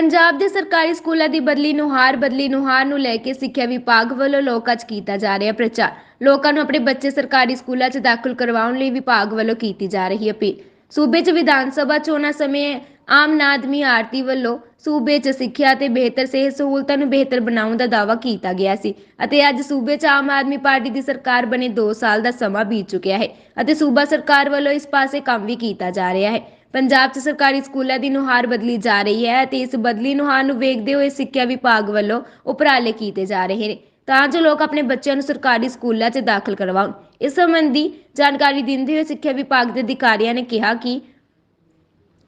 ਪੰਜਾਬ ਦੇ ਸਰਕਾਰੀ ਸਕੂਲਾਂ ਦੀ ਬਦਲੀ ਨੁਹਾਰ ਬਦਲੀ ਨੁਹਾਰ ਨੂੰ ਲੈ ਕੇ ਸਿੱਖਿਆ ਵਿਭਾਗ ਵੱਲੋਂ ਲੋਕਾਂ 'ਚ ਕੀਤਾ ਜਾ ਰਿਹਾ ਪ੍ਰਚਾਰ। ਲੋਕਾਂ ਨੂੰ ਆਪਣੇ ਬੱਚੇ ਸਰਕਾਰੀ ਸਕੂਲਾਂ 'ਚ ਦਾਖਲ ਕਰਵਾਉਣ ਲਈ ਵਿਭਾਗ ਵੱਲੋਂ ਕੀਤੀ ਜਾ ਰਹੀ ਅਪੀਲ। ਸੂਬੇ 'ਚ ਵਿਧਾਨ ਸਭਾ ਚੋਣਾਂ ਸਮੇਂ ਆਮ ਆਦਮੀ ਆਰਤੀ ਵੱਲੋਂ ਸੂਬੇ 'ਚ ਸਿੱਖਿਆ ਤੇ ਬਿਹਤਰ ਸਿਹਤ ਸਹੂਲਤਾਂ ਨੂੰ ਬਿਹਤਰ ਬਣਾਉਣ ਦਾ ਦਾਅਵਾ ਕੀਤਾ ਗਿਆ ਸੀ ਅਤੇ ਅੱਜ ਸੂਬੇ 'ਚ ਆਮ ਆਦਮੀ ਪਾਰਟੀ ਦੀ ਸਰਕਾਰ ਬਣੇ 2 ਸਾਲ ਦਾ ਸਮਾਂ ਬੀਤ ਚੁੱਕਿਆ ਹੈ ਅਤੇ ਸੂਬਾ ਸਰਕਾਰ ਵੱਲੋਂ ਇਸ ਪਾਸੇ ਕੰਮ ਵੀ ਕੀਤਾ ਜਾ ਰਿਹਾ ਹੈ। ਪੰਜਾਬ 'ਚ ਸਰਕਾਰੀ ਸਕੂਲਾਂ ਦੀ ਨੁਹਾਰ ਬਦਲੀ ਜਾ ਰਹੀ ਹੈ ਤੇ ਇਸ ਬਦਲੀ ਨੁਹਾਰ ਨੂੰ ਵੇਖਦੇ ਹੋਏ ਸਿੱਖਿਆ ਵਿਭਾਗ ਵੱਲੋਂ ਉਪਰਾਲੇ ਕੀਤੇ ਜਾ ਰਹੇ ਨੇ। ਤਾਂ ਜੋ ਲੋਕ ਆਪਣੇ ਬੱਚਿਆਂ ਨੂੰ ਸਰਕਾਰੀ ਸਕੂਲਾਂ 'ਚ ਦਾਖਲ ਕਰਵਾਉਣ। ਇਸ ਸੰਬੰਧੀ ਜਾਣਕਾਰੀ ਦਿੰਦੇ ਹੋਏ ਸਿੱਖਿਆ ਵਿਭਾਗ ਦੇ ਅਧਿਕਾਰੀਆਂ ਨੇ ਕਿਹਾ ਕਿ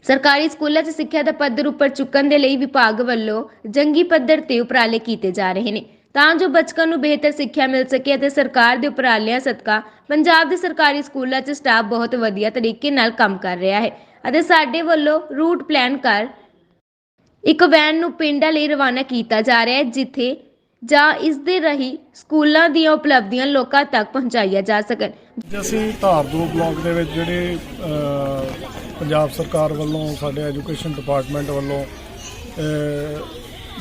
ਸਰਕਾਰੀ ਸਕੂਲਾਂ 'ਚ ਸਿੱਖਿਆ ਦਾ ਪੱਧਰ ਉੱਪਰ ਚੁੱਕਣ ਦੇ ਲਈ ਵਿਭਾਗ ਵੱਲੋਂ ਜੰਗੀ ਪੱਧਰ ਤੇ ਉਪਰਾਲੇ ਕੀਤੇ ਜਾ ਰਹੇ ਨੇ। ਤਾਂ ਜੋ ਬੱਚਕਾਂ ਨੂੰ ਬਿਹਤਰ ਸਿੱਖਿਆ ਮਿਲ ਸਕੇ ਅਤੇ ਸਰਕਾਰ ਦੇ ਉਪਰਾਲਿਆਂ ਸਦਕਾ ਪੰਜਾਬ ਦੇ ਸਰਕਾਰੀ ਸਕੂਲਾਂ 'ਚ ਸਟਾਫ ਬਹੁਤ ਵਧੀਆ ਤਰੀਕੇ ਨਾਲ ਕੰਮ ਕਰ ਰਿਹਾ ਹੈ ਅਤੇ ਸਾਡੇ ਵੱਲੋਂ ਰੂਟ ਪਲਾਨ ਕਰ ਇੱਕ ਵੈਨ ਨੂੰ ਪਿੰਡਾਂ ਲਈ ਰਵਾਨਾ ਕੀਤਾ ਜਾ ਰਿਹਾ ਹੈ, ਜਿੱਥੇ ਜਾਂ ਇਸ ਦੇ ਰਹੀ ਸਕੂਲਾਂ ਦੀਆਂ ਉਪਲਬਧੀਆਂ ਲੋਕਾਂ ਤੱਕ ਪਹੁੰਚਾਈਆਂ ਜਾ ਸਕਣ। ਅਸੀਂ ਧਾਰਦੂ ਬਲਾਕ ਦੇ ਵਿੱਚ ਜਿਹੜੇ ਪੰਜਾਬ ਸਰਕਾਰ ਵੱਲੋਂ, ਸਾਡੇ ਐਜੂਕੇਸ਼ਨ ਡਿਪਾਰਟਮੈਂਟ ਵੱਲੋਂ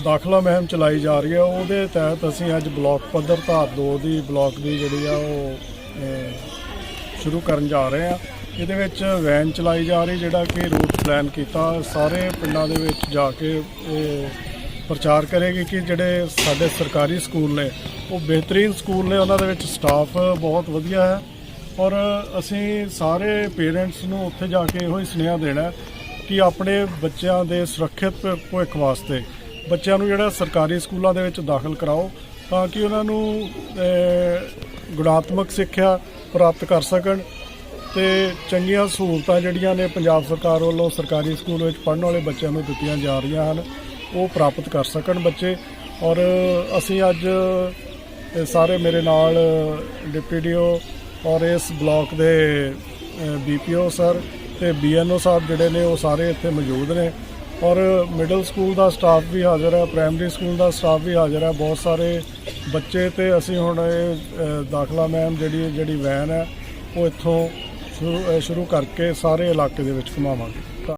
ਦਾਖਲਾ ਮੁਹਿੰਮ ਚਲਾਈ ਜਾ ਰਹੀ ਹੈ। ਉਹਦੇ ਤਹਿਤ ਅਸੀਂ ਅੱਜ ਬਲਾਕ ਪੱਧਰ ਧਾਰ ਧਾਰਦੂ ਦੀ, ਬਲਾਕ ਦੀ ਜਿਹੜੀ ਆ ਉਹ ਸ਼ੁਰੂ ਕਰਨ ਜਾ ਰਹੇ ਆ ਇਹਦੇ ਵਿੱਚ ਵੈਨ ਚਲਾਈ ਜਾ ਰਹੀ, ਜਿਹੜਾ ਕਿ ਰੂਟ ਪਲਾਨ ਕੀਤਾ। ਸਾਰੇ ਪਿੰਡਾਂ ਦੇ ਵਿੱਚ ਜਾ ਕੇ ਇਹ ਪ੍ਰਚਾਰ ਕਰੇਗੀ ਕਿ ਜਿਹੜੇ ਸਾਡੇ ਸਰਕਾਰੀ ਸਕੂਲ ਨੇ, ਉਹ ਬਿਹਤਰੀਨ ਸਕੂਲ ਨੇ। ਉਹਨਾਂ ਦੇ ਵਿੱਚ ਸਟਾਫ ਬਹੁਤ ਵਧੀਆ ਹੈ। ਔਰ ਅਸੀਂ ਸਾਰੇ ਪੇਰੈਂਟਸ ਨੂੰ ਉੱਥੇ ਜਾ ਕੇ ਇਹੋ ਹੀ ਸੁਨੇਹਾ ਦੇਣਾ ਕਿ ਆਪਣੇ ਬੱਚਿਆਂ ਦੇ ਸੁਰੱਖਿਅਤ ਭਵਿੱਖ ਵਾਸਤੇ ਬੱਚਿਆਂ ਨੂੰ ਜਿਹੜਾ ਸਰਕਾਰੀ ਸਕੂਲਾਂ ਦੇ ਵਿੱਚ ਦਾਖਲ ਕਰਾਓ ਤਾਂ ਕਿ ਉਹਨਾਂ ਨੂੰ ਗੁਣਾਤਮਕ ਸਿੱਖਿਆ ਪ੍ਰਾਪਤ ਕਰ ਸਕਣ ਤੇ ਚੰਗੀਆਂ ਸਹੂਲਤਾਂ ਜਿਹੜੀਆਂ ਨੇ ਪੰਜਾਬ ਸਰਕਾਰ ਵੱਲੋਂ ਸਰਕਾਰੀ ਸਕੂਲ ਵਿੱਚ ਪੜ੍ਹਨ ਵਾਲੇ ਬੱਚਿਆਂ ਨੂੰ ਦਿੱਤੀਆਂ ਜਾ ਰਹੀਆਂ ਹਨ, ਉਹ ਪ੍ਰਾਪਤ ਕਰ ਸਕਣ ਬੱਚੇ। ਔਰ ਅਸੀਂ ਅੱਜ ਸਾਰੇ ਮੇਰੇ ਨਾਲ ਡਿਪਟੀ ਡੀਓ ਔਰ ਇਸ ਬਲਾਕ ਦੇ ਬੀਪੀਓ ਸਰ ਤੇ ਬੀਐਨਓ ਸਾਹਿਬ ਜਿਹੜੇ ਨੇ ਉਹ ਸਾਰੇ ਇੱਥੇ ਮੌਜੂਦ ਨੇ। ਔਰ ਮਿਡਲ ਸਕੂਲ ਦਾ ਸਟਾਫ ਵੀ ਹਾਜ਼ਰ ਹੈ ਪ੍ਰਾਇਮਰੀ ਸਕੂਲ ਦਾ ਸਟਾਫ ਵੀ ਹਾਜ਼ਰ ਹੈ। ਬਹੁਤ ਸਾਰੇ ਬੱਚੇ ਤੇ ਅਸੀਂ ਹੁਣ ਇਹ ਦਾਖਲਾ ਮੈਮ ਜਿਹੜੀ ਜਿਹੜੀ ਵੈਨ ਹੈ, ਉਹ ਇੱਥੋਂ ਸ਼ੁਰੂ ਸ਼ੁਰੂ ਕਰਕੇ ਸਾਰੇ ਇਲਾਕੇ ਦੇ ਵਿੱਚ ਘੁਮਾਵਾਂਗੇ।